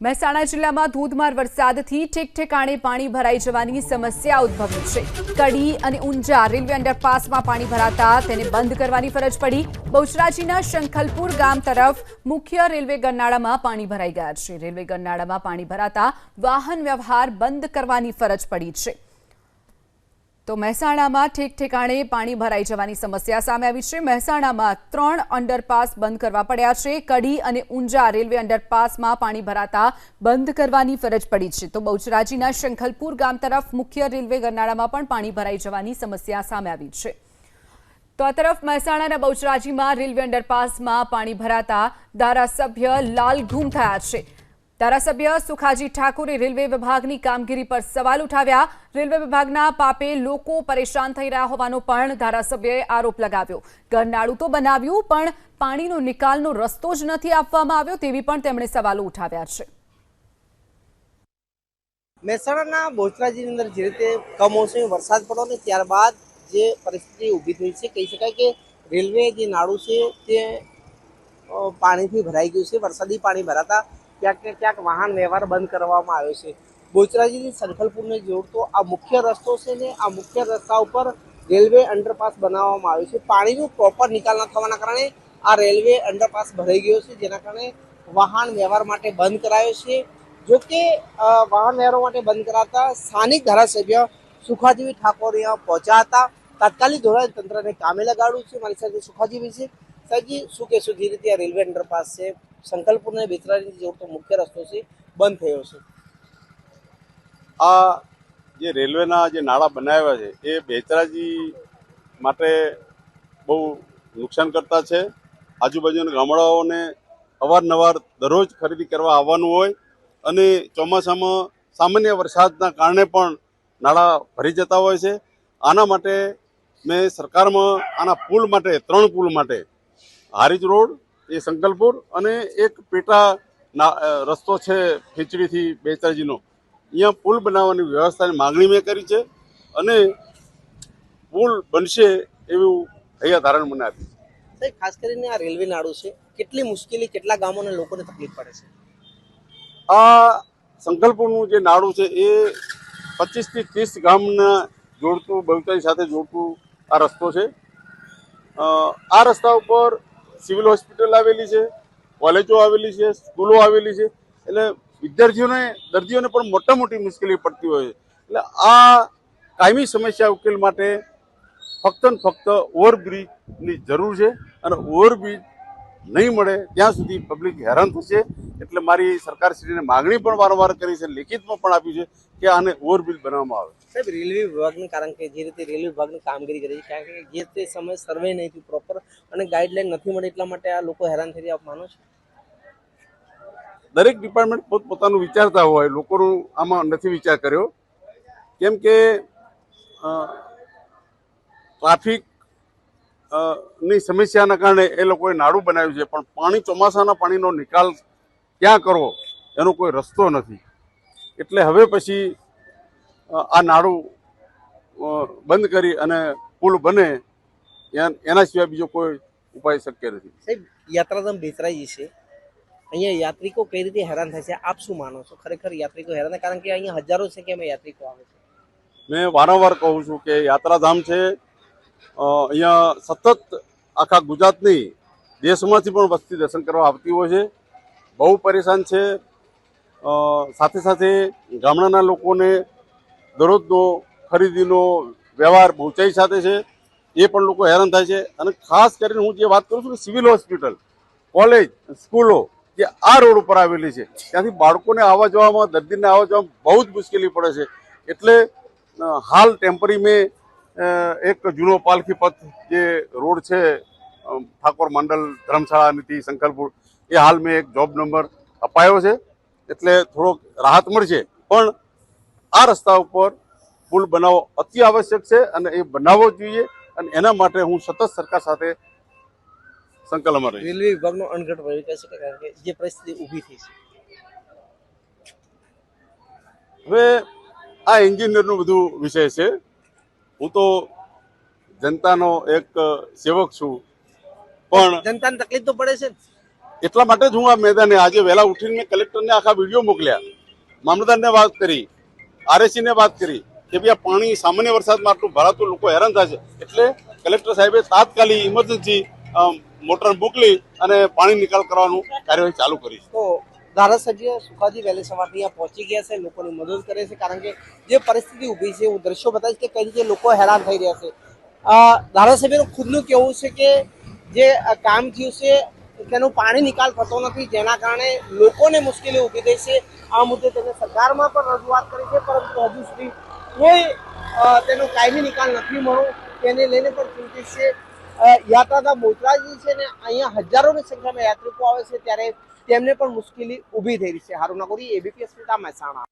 મહેસાણા જિલ્લામાં ધોધમાર વરસાદથી ઠેકઠેકાણે પાણી ભરાઈ જવાની સમસ્યા ઉદ્ભવી છે. કડી અને ઊંઝા રેલવે અંડરપાસમાં પાણી ભરાતા તેને બંધ કરવાની ફરજ પડી. બહુચરાજીના શંખલપુર ગામ તરફ મુખ્ય રેલવે ગરનાળામાં પાણી ભરાઈ ગયા છે. રેલવે ગરનાળામાં પાણી ભરાતા વાહન વ્યવહાર બંધ કરવાની ફરજ પડી છે. તો મહેસાણામાં ઠેક ઠેકાણે પાણી ભરાઈ જવાની સમસ્યા સામે આવી છે. મહેસાણામાં ત્રણ અંડરપાસ બંધ કરવા પડ્યા છે. કડી અને ઊંઝા રેલવે અંડરપાસમાં પાણી ભરાતા બંધ કરવાની ફરજ પડી છે. તો બહુચરાજીના શંખલપુર ગામ તરફ મુખ્ય રેલવે ગરનાળામાં પણ પાણી ભરાઈ જવાની સમસ્યા સામે આવી છે. તો આ તરફ મહેસાણાના બહુચરાજીમાં રેલવે અંડરપાસમાં પાણી ભરાતા ધારાસભ્ય લાલઘૂમ થયા છે. ધારાસભ્ય સુખાજી ઠાકુરે રેલવે વિભાગની કામગીરી પર સવાલ ઉઠાવ્યા. રેલવે વિભાગના પાપે લોકો પરેશાન થઈ રહ્યા હોવાનો પણ ધારાસભ્યએ આરોપ લગાવ્યો. ગરનાળું તો બનાવ્યું, પણ પાણીનો નિકાલનો રસ્તો જ નથી આપવામાં આવ્યો તેવી પણ તેમણે સવાલો ઉઠાવ્યા છે. મહેસાણાના બોચરાજીની અંદર જે રીતે કમોસમી વરસાદ પડ્યો ને ત્યારબાદ જે પરિસ્થિતિ ઊભી થઈ છે, કહી શકાય કે રેલવે જે નાળું છે તે પાણીથી ભરાઈ ગયું છે. વરસાદી પાણી ભરાતા ક્યાંક ને ક્યાંક વાહન વ્યવહાર બંધ કરવામાં આવ્યો છે. બોચરાજીથી સંખલપુરને જોડતો આ મુખ્ય રસ્તો છે ને, આ મુખ્ય રસ્તા ઉપર રેલવે અંડરપાસ બનાવવામાં આવ્યો છે. પાણીનું પ્રોપર નિકાલ ન થવાના કારણે આ રેલવે અંડરપાસ ભરાઈ ગયો છે. જેના કારણે વાહન વ્યવહાર માટે બંધ કરાયો છે. જો કે વાહન વ્યવહારો માટે બંધ કરાતા સ્થાનિક ધારાસભ્ય સુખાજીવી ઠાકોર અહીંયા પહોંચ્યા હતા. તાત્કાલિક ધોરણે તંત્રને કામે લગાડ્યું છે. મારી સાથે સુખાજીવી છે. સાહેબજી, શું કહેશો? જે રીતે આ રેલવે અંડરપાસ છે? સંકલ્પપુરને બેચરાજીથી જોડતો મુખ્ય રસ્તો છે, બંધ થયો છે. આ જે રેલવેના જે નાળા બનાવ્યા છે, એ બેચરાજી માટે બહુ નુકસાન કરતા છે. આજુબાજુના ગામડાઓને અવારનવાર દરરોજ ખરીદી કરવા આવવાનું હોય અને ચોમાસામાં સામાન્ય વરસાદના કારણે પણ નાળા ભરી જતા હોય છે. આના માટે મેં સરકારમાં આના પુલ માટે, ત્રણ પુલ માટે હારીજ રોડ એ સંકલપુર અને એક પેટા ના રસ્તો છે ખીચડીથી બેચરાજીનો અહીંયા પુલ બનાવવાની વ્યવસ્થાની માંગણી મેં કરી છે અને પુલ બનશે એવું હૈયા ધારણ મને આપી સાહેબ ખાસ કરીને આ રેલવે નાળું છે કેટલી મુશ્કેલી કેટલા ગામોના લોકોને તકલીફ પડે છે? આ સંકલ્પનું જે નાળું છે એ પચીસથી ત્રીસ ગામના જોડતું બગીચાની સાથે જોડતું આ રસ્તો છે. આ રસ્તા ઉપર સિવિલ હોસ્પિટલ આવેલી છે, કોલેજો આવેલી છે, સ્કૂલો આવેલી છે. એટલે વિદ્યાર્થીઓને, દર્દીઓને પણ મોટા મોટી મુશ્કેલી પડતી હોય છે. એટલે આ કાયમી સમસ્યા ઉકેલ માટે ફક્ત ને ફક્ત ઓવરબ્રિજની જરૂર છે અને ઓવરબ્રિજ નહીં મળે ત્યાં સુધી પબ્લિક હેરાન થશે. એટલે મારી સરકારશ્રીને માગણી પણ વારંવાર કરી છે લેખિતમાં પણ આપી છે કે આને ઓવરબ્રિજ બનાવવામાં આવે. સાહેબ રેલવે વિભાગની કારણ કે જે રીતે રેલવે વિભાગની કામગીરી કરી છે કારણ કે જે તે સમય સર્વે નહીં થયું પ્રોપર અને ગાઈડલાઈન નથી મળી એટલા માટે આ લોકો હેરાન થઈ રહ્યા માનો છો? દરેક ડિપાર્ટમેન્ટ પોતપોતાનું વિચારતા હોય લોકોનું આમાં નથી વિચાર કર્યો. કેમ કે ટ્રાફિક ની સમસ્યાના કારણે એ લોકોએ નાડું બનાવ્યું છે પણ પાણી ચોમાસાના પાણીનો નિકાલ ક્યાં કરવો એનો કોઈ રસ્તો નથી. એટલે હવે પછી આ નાડું બંધ કરી અને પુલ બને એના સિવાય બીજો કોઈ ઉપાય શક્ય નથી. સાહેબ યાત્રાધામ બેચરાજી છે અહીંયા યાત્રિકો કઈ રીતે હેરાન થાય છે આપ શું માનો છો? ખરેખર યાત્રિકો હેરાન કારણ કે અહીંયા હજારો સંખ્યામાં યાત્રિકો આવે છે. મેં વારંવાર કહું છું કે યાત્રાધામ છે અહીંયા સતત આખા ગુજરાતની દેશમાંથી પણ વસ્તી દર્શન કરવા આવતી હોય છે. બહુ પરેશાન છે. સાથે સાથે ગામડાના લોકોને દરરોજનો ખરીદીનો વ્યવહાર ઊંચાઈ સાથે છે. એ પણ લોકો હેરાન થાય છે. અને ખાસ કરીને હું જે વાત કરું છું કે સિવિલ હોસ્પિટલ, કોલેજ, સ્કૂલો જે આ રોડ ઉપર આવેલી છે, ત્યાંથી બાળકોને આવવા જવામાં, દર્દીને આવવા જવામાં બહુ જ મુશ્કેલી પડે છે. એટલે હાલ ટેમ્પરી મેં એક જૂનો પાલખી પથ જે રોડ છે ઠાકોર મંડળ ધર્મશાળા નીતિ શંકરપુર એ હાલ મેં એક જોબ નંબર અપાયો છે. એટલે થોડોક રાહત મળશે. પણ આ રસ્તા ઉપર પુલ બનાવવો અતિ આવશ્યક છે અને એ બનાવવો જોઈએ અને એના માટે હું સતત સરકાર સાથે સંકલનમાં રહીશ. રેલવે વિભાગનો અણઘટ રહ્યો કહી શકાય કારણ કે જે પરિસ્થિતિ ઊભી થઈ છે. હવે આ એન્જિનિયરનું બધું વિષય છે. હું તો જનતાનો એક સેવક છું. પણ જનતાને તકલીફ તો પડે છે એટલા માટે જ હું આ મેદાને આજે વહેલા ઉઠીને મેં કલેક્ટરને આખા વીડિયો મોકલ્યા. મામલતદારને વાત કરી આરએસી ને વાત કરી કે ભાઈ આ પાણી સામાન્ય વરસાદમાં આટલું ભરાતું લોકો હેરાન થાય છે. એટલે કલેક્ટર સાહેબે તાત્કાલિક ઇમરજન્સી મોટર મોકલી અને પાણી નિકાલ કરવાનું કાર્યવાહી ચાલુ કરી છે. ધારાસભ્ય સુખાજી વહેલી સવારથી અહીંયા પહોંચી ગયા છે, લોકોની મદદ કરે છે, કારણ કે જે પરિસ્થિતિ ઊભી છે, હું દ્રશ્યો બતાવીશ કે કઈ રીતે લોકો હેરાન થઈ રહ્યા છે. ધારાસભ્યનું ખુદનું કહેવું છે કે જે કામ થયું છે, તેનું પાણી નિકાલ થતો નથી, જેના કારણે લોકોને મુશ્કેલી ઊભી થઈ છે. આ મુદ્દે તેને સરકારમાં પણ રજૂઆત કરી છે, પરંતુ હજુ સુધી કોઈ તેનો કાયમી નિકાલ નથી મળ્યો. તેને લઈને પણ ચિંતિત છે. યાત્રાધામ બોચરાજી છે ને, અહીંયા હજારોની સંખ્યામાં યાત્રિકો આવે છે, ત્યારે તેમને પણ મુશ્કેલી ઊભી થઈ રહી છે. હારુના કોરી એબીપી અસ્મિતા મહેસાણા